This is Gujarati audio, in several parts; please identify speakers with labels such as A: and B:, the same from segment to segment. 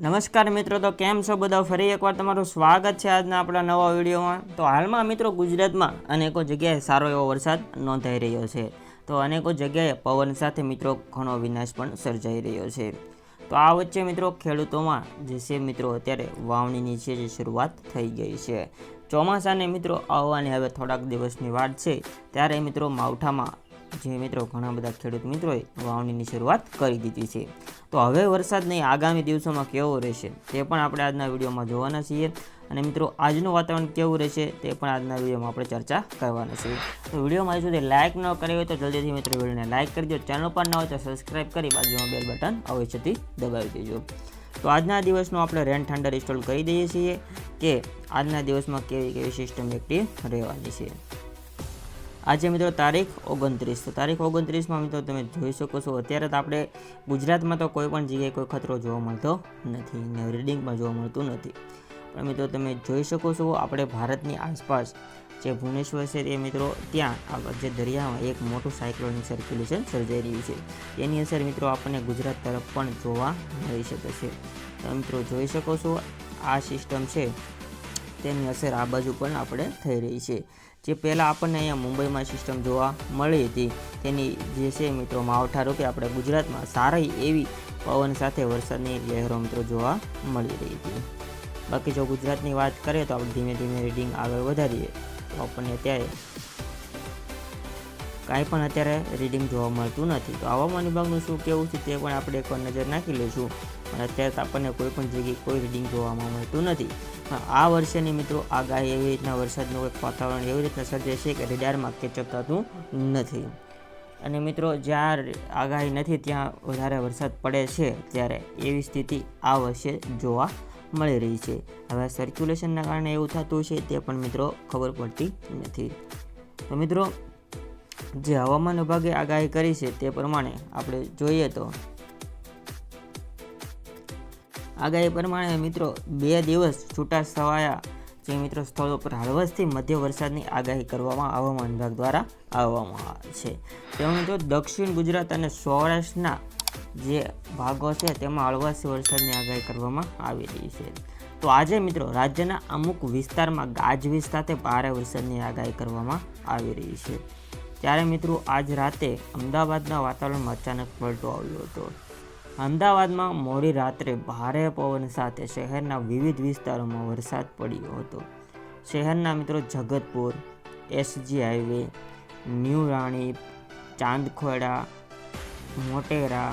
A: નમસ્કાર મિત્રો, તો કેમ છો બધા? ફરી એકવાર તમારું સ્વાગત છે આજના આપણા નવા વિડીયોમાં. તો હાલમાં મિત્રો ગુજરાતમાં અનેકો જગ્યાએ સારો એવો વરસાદ નોંધાઈ રહ્યો છે. તો અનેકો જગ્યાએ પવન સાથે મિત્રો ઘણો વિનાશ પણ સર્જાઈ રહ્યો છે. તો આ વચ્ચે મિત્રો ખેડૂતોમાં જે છે મિત્રો, અત્યારે વાવણીની છે જે શરૂઆત થઈ ગઈ છે. ચોમાસાને મિત્રો આવવાની હવે થોડાક દિવસની વાત છે. ત્યારે મિત્રો માવઠામાં જે મિત્રો ઘણા બધા ખેડૂત મિત્રોએ વાવણીની શરૂઆત કરી દીધી છે. તો હવે વરસાદ નહીં, આગામી દિવસોમાં કેવો રહેશે તે પણ આપણે આજના વિડીયોમાં જોવાના છીએ. અને મિત્રો, આજનું વાતાવરણ કેવું રહેશે તે પણ આજના વિડીયોમાં આપણે ચર્ચા કરવાના છીએ. તો વિડીયોમાં સુધી લાઇક ન કરી હોય તો જલ્દીથી મિત્રો વિડીયોને લાઇક કરી દો. ચેનલ પર ન હોય તો સબસ્ક્રાઇબ કરી બાજુમાં બેલ બટન અવશ્યથી દબાવી દેજો. તો આજના દિવસનો આપણે રેન થંડર ઇન્સ્ટોલ કરી દઈએ છીએ કે આજના દિવસમાં કેવી કેવી સિસ્ટમ એક્ટિવ રહેવાની છે. આજે મિત્રો તારીખ ઓગણત્રીસ. તો તારીખ ઓગણત્રીસમાં મિત્રો તમે જોઈ શકો છો. અત્યારે તો આપણે ગુજરાતમાં તો કોઈ પણ જગ્યાએ કોઈ ખતરો જોવા મળતો નથી ને રીડિંગમાં જોવા મળતું નથી. પણ મિત્રો તમે જોઈ શકો છો આપણે ભારતની આસપાસ જે ભુવનેશ્વર છે તે મિત્રો ત્યાં આ જે દરિયામાં એક મોટું સાયક્લોનિક સર્ક્યુલેશન સર્જાઈ રહ્યું છે. તેની અસર મિત્રો આપણને ગુજરાત તરફ પણ જોવા મળી શકે છે. મિત્રો જોઈ શકો છો આ સિસ્ટમ છે તેની અસર આ બાજુ પણ આપણે થઈ રહી છે. જે પહેલાં આપણને અહીંયા મુંબઈમાં સિસ્ટમ જોવા મળી હતી, તેની જે છે મિત્રો માવઠા રૂપે આપણે ગુજરાતમાં સારી એવી પવન સાથે વરસાદની લહેરો મિત્રો જોવા મળી રહી હતી. બાકી જો ગુજરાતની વાત કરીએ તો આપણે ધીમે ધીમે રીડિંગ આગળ વધારીએ. તો આપણને અત્યારે કાંઈ પણ અત્યારે રીડિંગ જોવા મળતું નથી. તો હવામાન વિભાગનું શું કેવું છે તે પણ આપણે એકવાર નજર નાખી લઈશું. અને અત્યારે આપણને કોઈ પણ જગ્યાએ કોઈ રીડિંગ જોવામાં મળતું નથી. આ વર્ષેની મિત્રો આગાહી એવી રીતના વરસાદનું એક વાતાવરણ એવી રીતના સર્જે છે કે રેડારમાં કેચઅપ થતું નથી. અને મિત્રો, જ્યાં આગાહી નથી, ત્યાં વધારે વરસાદ પડે છે, ત્યારે એવી સ્થિતિ આ વર્ષે જોવા મળી રહી છે. હવે સર્ક્યુલેશનના કારણે એવું થતું છે, તે પણ મિત્રો ખબર પડતી નથી. તો મિત્રો, જે હવામાન વિભાગે આગાહી કરી છે, તે પ્રમાણે આપણે જોઈએ તો આગાહી પ્રમાણે મિત્રો બે દિવસ છૂટા છવાયા જે મિત્રો સ્થળો પર હળવદથી મધ્ય વરસાદની આગાહી કરવામાં હવામાન વિભાગ દ્વારા આવવામાં આવે છે. તેમ મિત્રો દક્ષિણ ગુજરાત અને સૌરાષ્ટ્રના જે ભાગો છે તેમાં હળવાથી વરસાદની આગાહી કરવામાં આવી રહી છે. તો આજે મિત્રો રાજ્યના અમુક વિસ્તારમાં ગાજવીજ સાથે ભારે વરસાદની આગાહી કરવામાં આવી રહી છે. ત્યારે મિત્રો આજ રાતે અમદાવાદના વાતાવરણમાં અચાનક પલટો આવ્યો હતો. અમદાવાદમાં મોડી રાત્રે ભારે પવન સાથે શહેરના વિવિધ વિસ્તારોમાં વરસાદ પડ્યો હતો. શહેરના મિત્રો Jagatpur, SG highway, new Ranip Chandkheda, Motera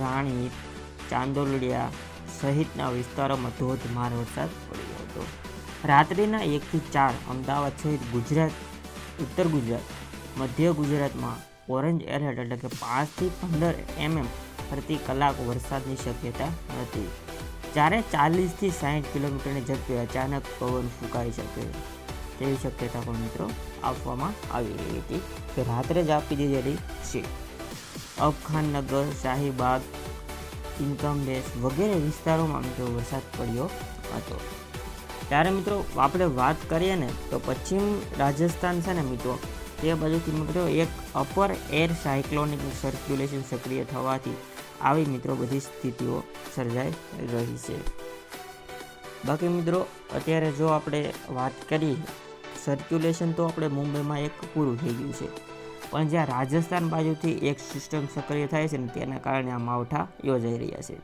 A: Ranip Chandlodiya સહિતના વિસ્તારોમાં ધોધમાર વરસાદ પડ્યો હતો. રાત્રિના એકથી ચાર અમદાવાદ સહિત ગુજરાત, ઉત્તર ગુજરાત, મધ્ય ગુજરાતમાં ઓરેન્જ એલર્ટ એટલે કે પાંચથી પંદર એમએમ પ્રતિ કલાક વરસાદની શક્યતા હતી. જ્યારે ચાલીસથી સાઠ કિલોમીટરની ઝડપે અચાનક પવન ફૂંકાઈ શકે તેવી શક્યતા પણ મિત્રો આપવામાં આવી રહી હતી કે રાત્રે જ આપી દીધેલી છે. અફખાનનગર શાહીબાગ ઇન્કમ બેસ વગેરે વિસ્તારોમાં મિત્રો વરસાદ પડ્યો હતો. ત્યારે મિત્રો આપણે વાત કરીએ ને તો પશ્ચિમ રાજસ્થાન છે ને મિત્રો, તે બાજુથી મિત્રો એક અપર એર સાયક્લોનિક સર્ક્યુલેશન સક્રિય થવાથી આવી મિત્રો બધી સ્થિતિઓ સર્જાઈ રહી છે. બાકી મિત્રો, અત્યારે જો આપણે વાત કરીએ સર્ક્યુલેશન તો આપણે મુંબઈમાં એક પૂરું થઈ ગયું છે. પણ જ્યાં રાજસ્થાન બાજુથી એક સિસ્ટમ સક્રિય થાય છે ને તેના કારણે આ માવઠા યોજાઈ રહ્યા છે.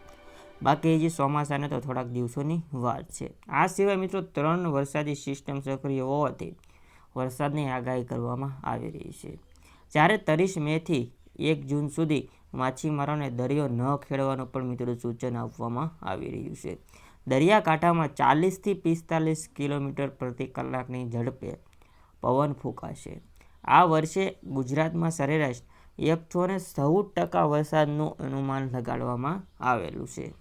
A: બાકી જે ચોમાસાને તો થોડાક દિવસોની વાત છે. આ સિવાય મિત્રો, ત્રણ વરસાદી સિસ્ટમ સક્રિય હોવાથી વરસાદની આગાહી કરવામાં આવી રહી છે. જ્યારે ત્રીસ મેથી એક જૂન સુધી માછીમારોને દરિયો ન ખેડવાનું પણ મિત્રો સૂચન આપવામાં આવી રહ્યું છે. દરિયાકાંઠામાં ચાલીસથી પિસ્તાલીસ કિલોમીટર પ્રતિ કલાકની ઝડપે પવન ફૂંકાશે. આ વર્ષે ગુજરાતમાં સરેરાશ એકસો ને ચૌદ ટકા વરસાદનું અનુમાન લગાડવામાં આવેલું છે.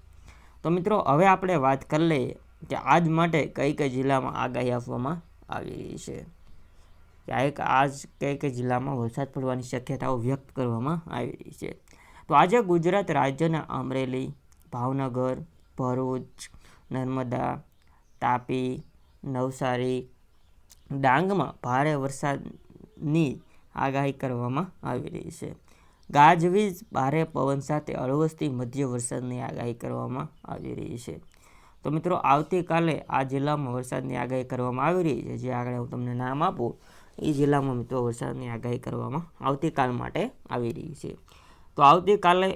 A: તો મિત્રો, હવે આપણે વાત કરી લઈએ કે આજ માટે કઈ કઈ જિલ્લામાં આગાહી આપવામાં આવી રહી છે. ક્યાંક આજ કઈ કઈ જિલ્લામાં વરસાદ પડવાની શક્યતાઓ વ્યક્ત કરવામાં આવી રહી છે. તો આજે ગુજરાત રાજ્યના અમરેલી, ભાવનગર, ભરૂચ, નર્મદા, તાપી, નવસારી ડાંગમાં ભારે વરસાદની આગાહી કરવામાં આવી રહી છે. ગાજવીજ ભારે પવન સાથે હળવદથી મધ્ય વરસાદની આગાહી કરવામાં આવી રહી છે. તો મિત્રો, આવતીકાલે આ જિલ્લામાં વરસાદની આગાહી કરવામાં આવી રહી છે. જે આગળ હું તમને નામ આપું, એ જિલ્લામાં મિત્રો વરસાદની આગાહી કરવામાં આવતીકાલ માટે આવી રહી છે. તો આવતીકાલે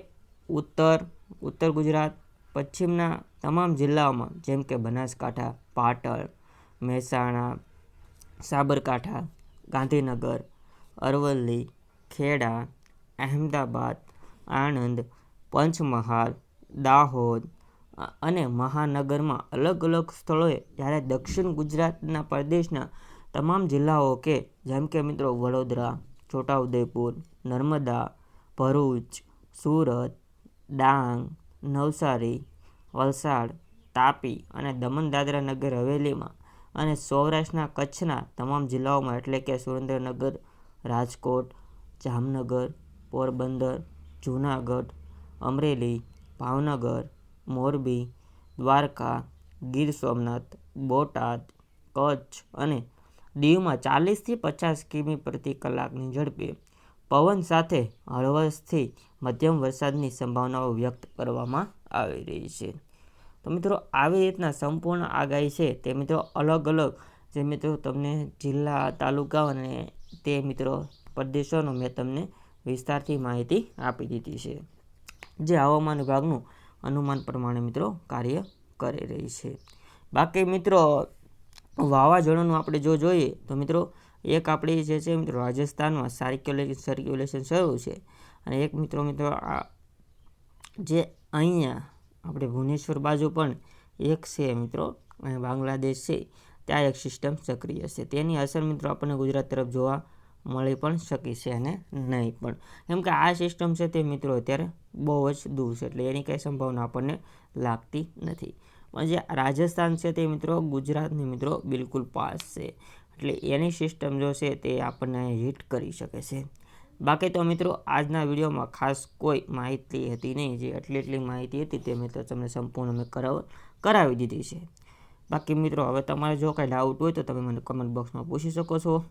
A: ઉત્તર ઉત્તર ગુજરાત, પશ્ચિમના તમામ જિલ્લાઓમાં, જેમ કે બનાસકાંઠા, પાટણ, મહેસાણા, સાબરકાંઠા, ગાંધીનગર, અરવલ્લી, ખેડા, અહેમદાબાદ, આણંદ, પંચમહાલ, દાહોદ અને મહાનગરમાં અલગ અલગ સ્થળોએ જ્યારે દક્ષિણ ગુજરાતના પ્રદેશના તમામ જિલ્લાઓ કે જેમ કે મિત્રો વડોદરા, છોટાઉદેપુર, નર્મદા ભરૂચ, સુરત, ડાંગ, નવસારી, વલસાડ, તાપી અને દમણ દાદરા નગર હવેલીમાં અને સૌરાષ્ટ્રના કચ્છના તમામ જિલ્લાઓમાં, એટલે કે સુરેન્દ્રનગર, રાજકોટ, જામનગર, પોરબંદર, જૂનાગઢ, અમરેલી, ભાવનગર, મોરબી, દ્વારકા, ગીર સોમનાથ, બોટાદ, કચ્છ અને દીવમાં ચાલીસથી પચાસ કિમી પ્રતિ કલાકની ઝડપે પવન સાથે હળવદથી મધ્યમ વરસાદની સંભાવનાઓ વ્યક્ત કરવામાં આવી રહી છે. તો મિત્રો, આવી રીતના સંપૂર્ણ આગાહી છે તે મિત્રો અલગ અલગ જે મિત્રો તમને જિલ્લા, તાલુકા અને તે મિત્રો પ્રદેશોનો મેં તમને વિસ્તારથી માહિતી આપી દીધી છે. જે હવામાન વિભાગનું અનુમાન પ્રમાણે મિત્રો કાર્ય કરી રહી છે. બાકી મિત્રો, વાવાઝોડાનું આપણે જો જોઈએ તો મિત્રો એક આપણી જે છે મિત્રો રાજસ્થાનમાં સાર્ક્યુલે સર્ક્યુલેશન શરૂ છે. અને એક મિત્રો મિત્રો, આ જે અહીંયા આપણે ભુવનેશ્વર બાજુ પણ એક છે મિત્રો અને બાંગ્લાદેશ છે, ત્યાં એક સિસ્ટમ સક્રિય છે. તેની અસર મિત્રો આપણને ગુજરાત તરફ જોવા મળી પણ શકી છે અને નહીં પણ. કેમ કે આ સિસ્ટમ છે તે મિત્રો અત્યારે બહુ જ દૂર છે, એટલે એની કંઈ સંભાવના આપણને લાગતી નથી. પણ જે રાજસ્થાન છે તે મિત્રો ગુજરાતની મિત્રો બિલકુલ પાસ છે. એટલે એની સિસ્ટમ જો છે તે આપણને હિટ કરી શકે છે. બાકી તો મિત્રો, આજના વિડીયોમાં ખાસ કોઈ માહિતી હતી નહીં. જે એટલી એટલી માહિતી હતી તે મિત્રો તમને સંપૂર્ણ મેં કરાવ, કરાવી દીધી છે. બાકી મિત્રો, હવે તમારે જો કાંઈ ડાઉટ હોય તો તમે મને કમેન્ટ બોક્સમાં પૂછી શકો છો.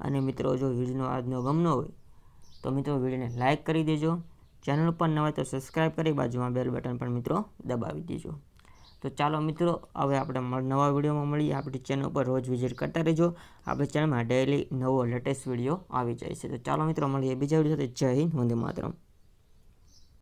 A: અને મિત્રો, જો વિડીયોનો આજનો ગમનો હોય, તો મિત્રો વિડીયોને લાઇક કરી દેજો. ચેનલ પર નવા હોય તો સબસ્ક્રાઈબ કરી બાજુમાં બેલ બટન પણ મિત્રો દબાવી દેજો. તો ચાલો મિત્રો, હવે આપણે નવા વિડીયોમાં મળીએ. આપણી ચેનલ પર રોજ વિઝિટ કરતા રહેજો. આપણી ચેનલમાં ડેઈલી નવો લેટેસ્ટ વીડિયો આવી જાય છે. તો ચાલો મિત્રો, મળીએ બીજા વીડિયો સાથે. જય હિન્દ, વંદે માતરમ.